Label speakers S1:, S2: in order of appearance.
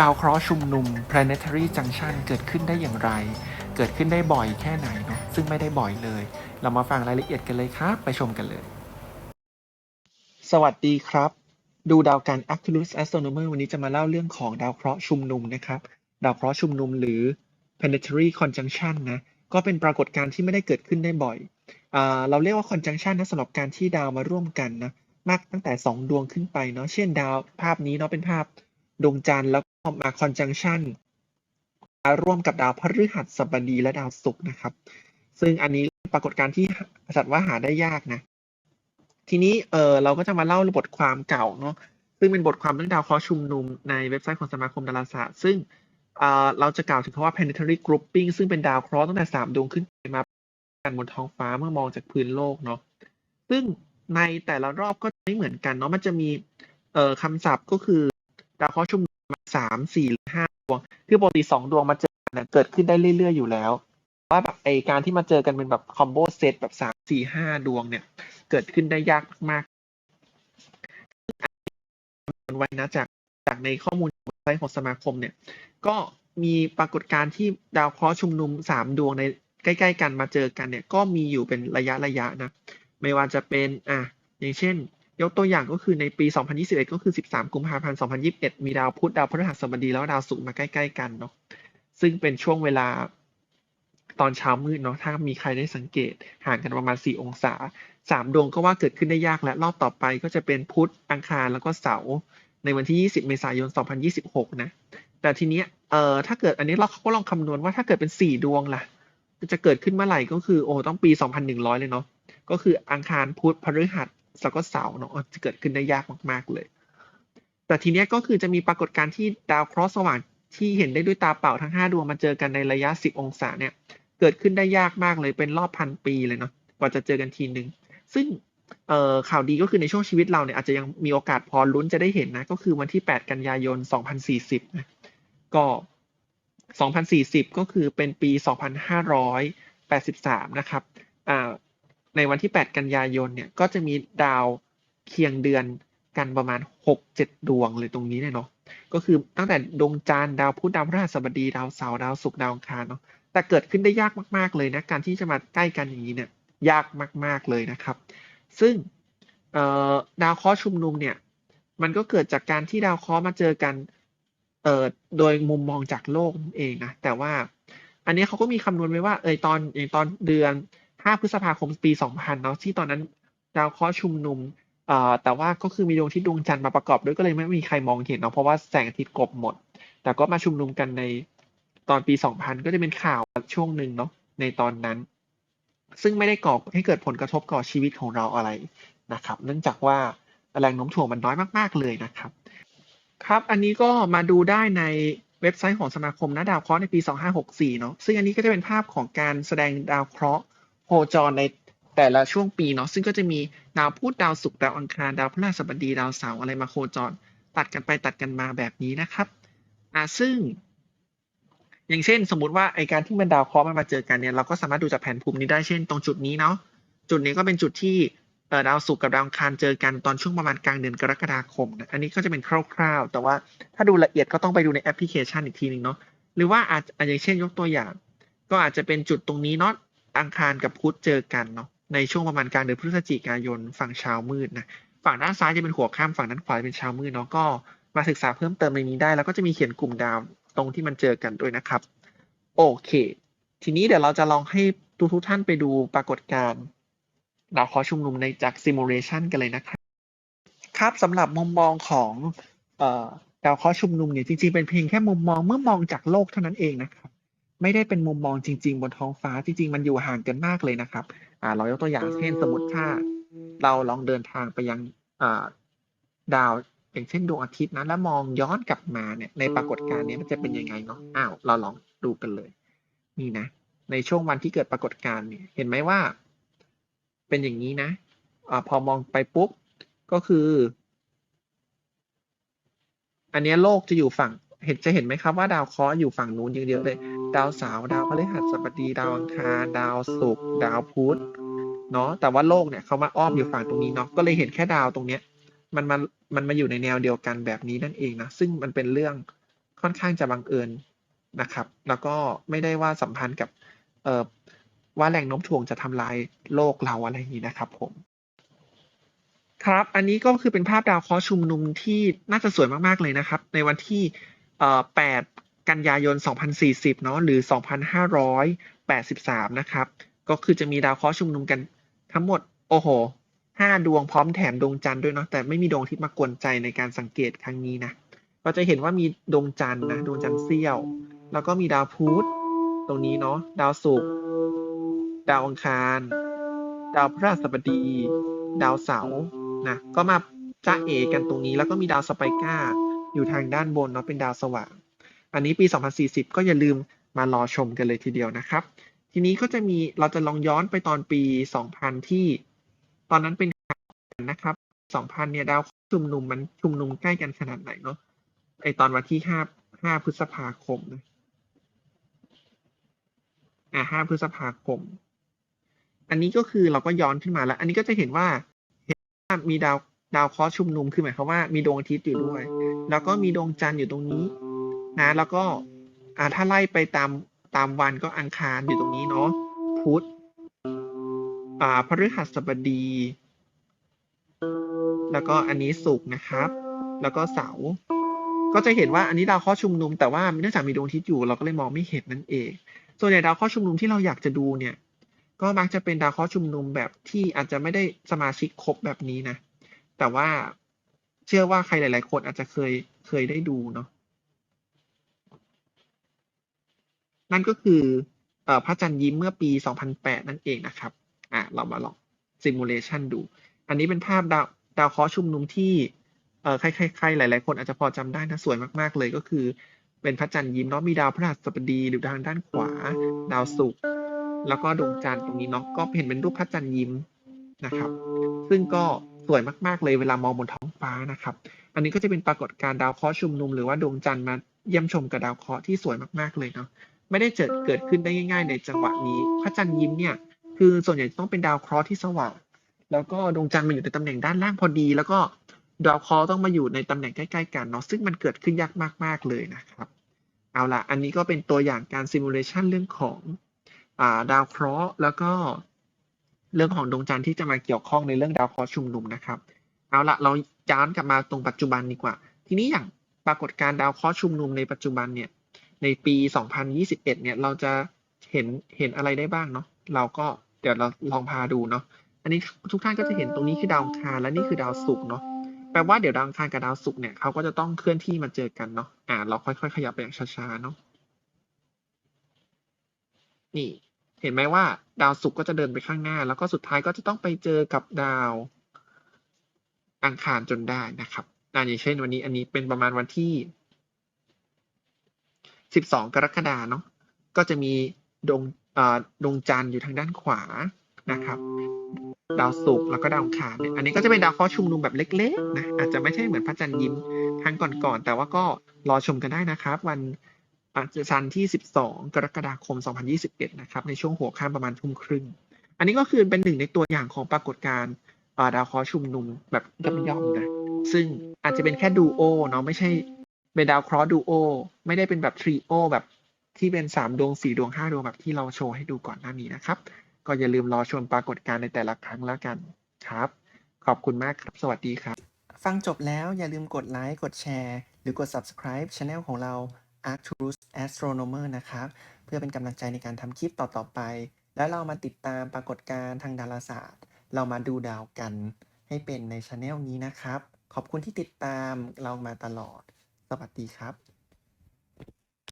S1: ดาวเคราะห์ชุมนุม planetary junction เกิดขึ้นได้อย่างไร เกิดขึ้นได้บ่อยแค่ไหนเนาะซึ่งไม่ได้บ่อยเลย เรามาฟังรายละเอียดกันเลยครับ ไปชมกันเลย สวัสดีครับ ดูดาวกัน Arcturus Astronomer วันนี้จะมาเล่าเรื่องของดาวเคราะห์ชุมนุมนะครับ ดาวเคราะห์ชุมนุมหรือ planetary conjunction นะ ก็เป็นปรากฏการณ์ที่ไม่ได้เกิดขึ้นได้บ่อยอ่าเราเรียกว่า conjunction นะสำหรับการที่ดาวมาร่วมกันนะมากตั้งแต่ 2 ดวงขึ้นไปเนาะ เช่นดาวภาพนี้เนาะเป็นภาพดวงจันทร์แล้ว ก็มา conjunction มาร่วมกับดาวพฤหัสบดีและดาวศุกร์นะครับ ซึ่งอันนี้ปรากฏการณ์ที่จัดว่าหาได้ยากนะ ทีนี้เออเราก็จะมาเล่าบทความเก่าเนาะซึ่งเป็นบทความเรื่องดาวเคราะห์ชุมนุมในเว็บไซต์ของสมาคมดาราศาสตร์ ซึ่งเออเราจะกล่าวถึงคำว่า planetary grouping ซึ่งเป็นดาวเคราะห์ตั้งแต่ 3 ดวงขึ้นไปมากันบนท้องฟ้าเมื่อมองจากพื้นโลกเนาะซึ่งในแต่ละรอบก็ไม่เหมือนกันเนาะมันจะมีเอ่อคำศัพท์ก็คือดาวเคราะห์ชุม มาสามสี่หรือห้าดวง คือปกติสองดวงมาเจอกันเกิดขึ้นได้เรื่อยๆอยู่แล้ว ว่าแบบไอการที่มาเจอกันเป็นแบบคอมโบเซตแบบสามสี่ห้าดวงเนี่ย เกิดขึ้นได้ยากมากๆไว้นะจากจากในข้อมูลเว็บไซต์ของสมาคมเนี่ย ก็มีปรากฏการณ์ที่ดาวเคราะห์ชุมนุมสามดวงในใกล้ๆ กันมาเจอกันเนี่ย ก็มีอยู่เป็นระยะระยะนะ ไม่ว่าจะเป็นอะอย่างเช่น ยกตัวอย่างก็คือในปี 2021 ก็คือ 13 กุมภาพันธ์ 2021 มีดาวพุธดาวพฤหัสบดีแล้วดาวศุกร์มาใกล้ ๆ กันเนาะซึ่งเป็นช่วงเวลาตอนเช้ามืดเนาะถ้ามีใครได้สังเกตห่างกันประมาณ 4 องศา 3 ดวงก็ว่าเกิดขึ้นได้ยากและรอบต่อไปก็จะเป็นพุธอังคารแล้วก็เสาร์ในวันที่ 20 เมษายน 2026 นะ แต่ทีเนี้ยเอ่อถ้าเกิดอันนี้เราก็ลองคำนวณว่าถ้าเกิดเป็น 4 ดวงล่ะจะเกิดขึ้นเมื่อไหร่ก็คือโอ้ต้องปี 2,100 เลยเนาะก็คืออังคารพุธพฤหัส แล้วก็เสาร์เนาะจะเกิดขึ้นได้ยากมาก ๆ เลย แต่ทีเนี้ยก็คือจะมีปรากฏการณ์ที่ดาวเคราะห์สว่างที่เห็นได้ด้วยตาเปล่าทั้ง 5 ดวงมาเจอกันในระยะ 10 องศาเนี่ย เกิดขึ้นได้ยากมากเลยเป็นรอบพันปีเลยเนาะกว่าจะเจอกันทีนึง ซึ่งข่าวดีก็คือในช่วงชีวิตเราเนี่ยอาจจะยังมีโอกาสพอลุ้นจะได้เห็นนะ ก็คือวันที่ 8 กันยายน 2040 นะก็ 2040 ก็คือเป็นปี 2583 นะครับอ่า ในวันที่ 8 กันยายนเนี่ยก็จะมีดาวเคียงเดือนกันประมาณ 6-7 ดวงเลยตรงนี้เนี่ยเนาะก็คือตั้งแต่ดวงจันทร์ดาวพุธดาวพฤหัสบดีดาวเสาร์ดาวศุกร์ดาวอังคารเนาะแต่เกิดขึ้นได้ยากมาก ๆเลยนะการที่จะมาใกล้กันอย่างนี้เนี่ยยากมาก ๆเลยนะครับ ซึ่งดาวเคราะห์ชุมนุมเนี่ยมันก็เกิดจากการที่ดาวเคราะห์มาเจอกันเโดยมุมมองจากโลกนั่นเองนะแต่ว่าอันนี้เขาก็มีคำนวณไว้ว่าเออตอนอย่างตอนเดือน 5 พฤษภาคมปี 2000 เนาะที่ตอนนั้นดาวเคราะห์ชุมนุมอ่าแต่ว่าก็คือมีดวงทิตย์ดวงจันทร์มาประกอบด้วยก็เลยไม่มีใครมองเห็นเนาะเพราะว่าแสงอาทิตย์กบหมด แต่ก็มาชุมนุมกันในตอนปี 2000 ก็จะเป็นข่าวช่วงหนึ่งเนาะในตอนนั้น ซึ่งไม่ได้ก่อให้เกิดผลกระทบต่อชีวิตของเราอะไรนะครับ เนื่องจากว่าแรงโน้มถ่วงมันน้อยมาก ๆ เลยนะครับ ครับ อันนี้ก็มาดูได้ในเว็บไซต์ของสมาคมนะดาวเคราะห์ในปี 2564 เนาะซึ่งอันนี้ก็จะเป็นภาพของการแสดงดาวเคราะห์ โคจรในแต่ละช่วงปีเนาะซึ่งก็จะมีดาวพุธดาวศุกร์ดาวอังคารดาวพฤหัสบดีดาวเสาร์อะไรมาโคจร ตัดกันไปตัดกันมาแบบนี้นะครับอ่าซึ่ง อย่างเช่น สมมุติว่าไอการที่มันดาวเคราะห์มันมาเจอกันเนี่ยเราก็สามารถดูจากแผนภูมินี้ได้เช่น ตรงจุดนี้เนาะจุดนี้ก็เป็นจุดที่เอ่อดาวศุกร์กับดาวอังคารเจอกันตอนช่วงประมาณกลางเดือนกรกฎาคมนะอันนี้ก็จะเป็นคร่าวๆ แต่ว่าถ้าดูละเอียดก็ต้องไปดูในแอปพลิเคชันอีกทีหนึ่งเนาะหรือว่าอาจอาจอย่างเช่นยกตัวอย่าง ก็อาจจะเป็นจุดตรงนี้เนาะ อังคารกับพุธเจอกันเนาะในช่วงประมาณกลางเดือนพฤศจิกายนฝั่งเช้ามืดนะฝั่งด้านซ้ายจะเป็นหัวค่ำฝั่งด้านขวาจะเป็นเช้ามืดเนาะก็มาศึกษาเพิ่มเติมในนี้ได้ แล้วก็จะมีเขียนกลุ่มดาวตรงที่มันเจอกันด้วยนะครับ โอเค ทีนี้เดี๋ยวเราจะลองให้ทุกทุกท่านไปดูปรากฏการณ์ดาวเคราะห์ชุมนุมในจากซิมูเลชันกันเลยนะครับ ครับสำหรับมุมมองของออดาวเคราะห์ชุมนุมเนี่ยจริงๆเป็นเพียงแค่มุมมองเมื่อมองจากโลกเท่านั้นเองนะครับ ไม่ได้เป็นมุมมองจริง ๆ บนท้องฟ้าจริง ๆ มันอยู่ห่างกันมากเลยนะครับ อ่า เรายกตัวอย่างเช่นสมมติถ้า เราลองเดินทางไปยังอ่าดาวอย่างเช่นดวงอาทิตย์นะแล้วมองย้อนกลับมาเนี่ย ในปรากฏการณ์นี้มันจะเป็นยังไงเนาะอ้าวเราลองดูกันเลย นี่นะ ในช่วงวันที่เกิดปรากฏการณ์เนี่ย เห็นไหมว่า เป็นอย่างนี้นะอ่าพอมองไปปุ๊บก็คือ อันนี้โลกจะอยู่ฝั่ง เห็นจะเห็นไหมครับว่าดาวเคราะห์อยู่ฝั่งนู้นเยอะๆเลย ดาวเสาร์ดาวพฤหัสบดีดาวอังคารดาวศุกร์ดาวพุธเนาะแต่ว่าโลกเนี่ยเขามาอ้อมอยู่ฝั่งตรงนี้เนาะก็เลยเห็นแค่ดาวตรงเนี้ยมันมันมันมาอยู่ในแนวเดียวกันแบบนี้นั่นเองนะซึ่งมันเป็นเรื่องค่อนค่อนข้างจะบังเอิญนะครับ แล้วก็ไม่ได้ว่าสัมพันธ์กับเอ่อว่าแรงโน้มถ่วงจะทำลายโลกเราอะไรอย่างนี้นะครับผมครับ อันนี้ก็คือเป็นภาพดาวเคราะห์ชุมนุมที่น่าจะสวยมาก ๆ เลยนะครับ ในวันที่เอ่อ 8 กันยายน 2040 เนาะหรือ 2583 นะครับ ก็คือจะมีดาวเคราะห์ชุมนุมกันทั้งหมด โอ้โหห้าดวงพร้อมแถมดวงจันทร์ด้วยเนาะแต่ไม่มีดวงอาทิตย์มากวนใจในการสังเกตครั้งนี้นะก็จะเห็นว่ามีดวงจันทร์นะดวงจันทร์เสี้ยว แล้วก็มีดาวพุธตรงนี้เนาะดาวศุกร์ดาวอังคาร ดาวพฤหัสบดี ดาวเสาร์นะก็มาจ้าเอกันตรงนี้แล้วก็มีดาวสไปก้า อยู่ทางด้านบนเนาะเป็นดาวสว่าง อันนี้ปี 2040 ก็อย่าลืมมารอชมกันเลยทีเดียวนะครับ ทีนี้ก็จะมีเราจะลองย้อนไปตอนปี 2000 ที่ ตอนนั้นเป็นนะครับ 2000 เนี่ยดาวชุมนุมมันชุมนุมใกล้กันขนาดไหนเนาะไอตอนวันที่ 5 5 พฤษภาคมนะอ่า5พฤษภาคม อันนี้ก็คือเราก็ย้อนขึ้นมาแล้ว อันนี้ก็จะเห็นว่าเห็นว่ามีดาว ดาวเคราะห์ชุมนุมคือหมายความว่ามีดวงอาทิตย์อยู่ด้วย แล้วก็มีดวงจันทร์อยู่ตรงนี้นะแล้วก็อ่าถ้าไล่ไปตามตามวันก็อังคารอยู่ตรงนี้เนาะพุธอ่าพฤหัสบดี แล้วก็อันนี้ศุกร์นะครับ แล้วก็เสาร์ก็จะเห็นว่าอันนี้ดาวเคราะห์ชุมนุม แต่ว่าเนื่องจากมีดวงอาทิตย์อยู่เราก็เลยมองไม่เห็นนั่นเอง ส่วนใหญ่ดาวเคราะห์ชุมนุมที่เราอยากจะดูเนี่ย ก็มักจะเป็นดาวเคราะห์ชุมนุมแบบที่อาจจะไม่ได้สมาชิกครบแบบนี้นะ แต่ว่าเชื่อว่าใครหลาย ๆ คนอาจจะเคยเคยได้ดูเนาะนั่นก็คืออพระจันทร์ยิ้มเมื่อปี 2008 นั่นเองนะครับอะเรามาลองซิมูเลชันดู อันนี้เป็นภาพดาวดาวเคราะห์ชุมนุมที่เอ่อใครๆใครหลาย ๆ คนอาจจะพอจำได้นะสวยมาก ๆ เลยก็คือ เป็นพระจันทร์ยิ้มเนาะมีดาวพฤหัสบดีอยู่ทางด้านขวา ดาวศุกร์แล้วก็ดวงจันทร์ตรงนี้เนาะก็เห็นเป็นรูปพระจันทร์ยิ้มนะครับ ซึ่งก็ สวยมากๆเลยเวลามองบนท้องฟ้านะครับ อันนี้ก็จะเป็นปรากฏการณ์ดาวเคราะห์ชุมนุมหรือว่าดวงจันทร์มาเยี่ยมชมกับดาวเคราะห์ที่สวยมากๆเลยเนาะไม่ได้เกิดเกิดขึ้นได้ง่าย ๆ ในจังหวะนี้พระจันทร์ยิ้มเนี่ยคือส่วนใหญ่ต้องเป็นดาวเคราะห์ที่สว่างแล้วก็ดวงจันทร์มาอยู่ในตำแหน่งด้านล่างพอดี แล้วก็ดาวเคราะห์ต้องมาอยู่ในตำแหน่งใกล้ๆกันเนาะซึ่งมันเกิดขึ้นยากมากๆเลยนะครับเอาละอันนี้ก็เป็นตัวอย่างการซิมูเลชันเรื่องของอ่าดาวเคราะห์แล้วก็ เรื่องของดวงจันทร์ที่จะมาเกี่ยวข้องในเรื่องดาวเคราะห์ชุมนุมนะครับ เอาละเราย้อนกลับมาตรงปัจจุบันดีกว่า ทีนี้อย่างปรากฏการณ์ดาวเคราะห์ชุมนุมในปัจจุบันเนี่ย ในปี 2021 เนี่ยเราจะเห็นเห็นอะไรได้บ้างเนาะ เราก็เดี๋ยวเราลองพาดูเนาะ อันนี้ทุกท่านก็จะเห็นตรงนี้คือดาวอังคารและนี่คือดาวศุกร์เนาะ แปลว่าเดี๋ยวดาวอังคารกับดาวศุกร์เนี่ยเขาก็จะต้องเคลื่อนที่มาเจอกันเนาะ อ่า เราค่อย ๆ ขยับไปอย่างช้าๆเนาะ นี่ เห็นไหมว่า ดาวศุกร์ก็จะเดินไปข้างหน้า แล้วก็สุดท้ายก็จะต้องไปเจอกับดาวอังคารจนได้นะครับออย่างเช่นวันนี้อันนี้เป็นประมาณวันที่ 12 กรกฎาเนาะก็จะมีดวงดวงจันทร์อยู่ทางด้านขวานะครับ ดาวศุกร์แล้วก็ดาวอังคารเนี่ยอันนี้ก็จะเป็นดาวเคราะห์ชุมนุมแบบเล็กๆนะอาจจะไม่ใช่เหมือนพระจันทร์ยิ้มครั้งก่อนๆแต่ว่าก็รอชมกันได้นะครับ วัน จันทร์ที่ 12 กรกฎาคม 2021 นะครับ ในช่วงหัวค่ำประมาณทุ่มครึ่ง อันนี้ก็คือเป็นหนึ่งในตัวอย่างของปรากฏการณ์ดาวเคราะห์ชุมนุมแบบย่อมๆนะ ซึ่งอาจจะเป็นแค่ดูโอเนาะไม่ใช่เป็นดาวเคราะห์ดูโอ ไม่ได้เป็นแบบทริโอแบบที่เป็นสามดวงสี่ดวงห้าดวงแบบที่เราโชว์ให้ดูก่อนหน้านี้นะครับ ก็อย่าลืมรอชมปรากฏการณ์ในแต่ละครั้งแล้วกันครับ ขอบคุณมากครับ สวัสดีครับ
S2: ฟังจบแล้วอย่าลืมกดไลค์กดแชร์ หรือกด subscribe Channel ของเรา Arcturus Astronomer นะครับ เพื่อเป็นกำลังใจในการทำคลิปต่อๆไป แล้วเรามาติดตามปรากฏการณ์ทางดาราศาสตร์ เรามาดูดาวกันให้เป็นในช anel นี้นะครับ ขอบคุณที่ติดตามเรามาตลอด สวัสดีครับ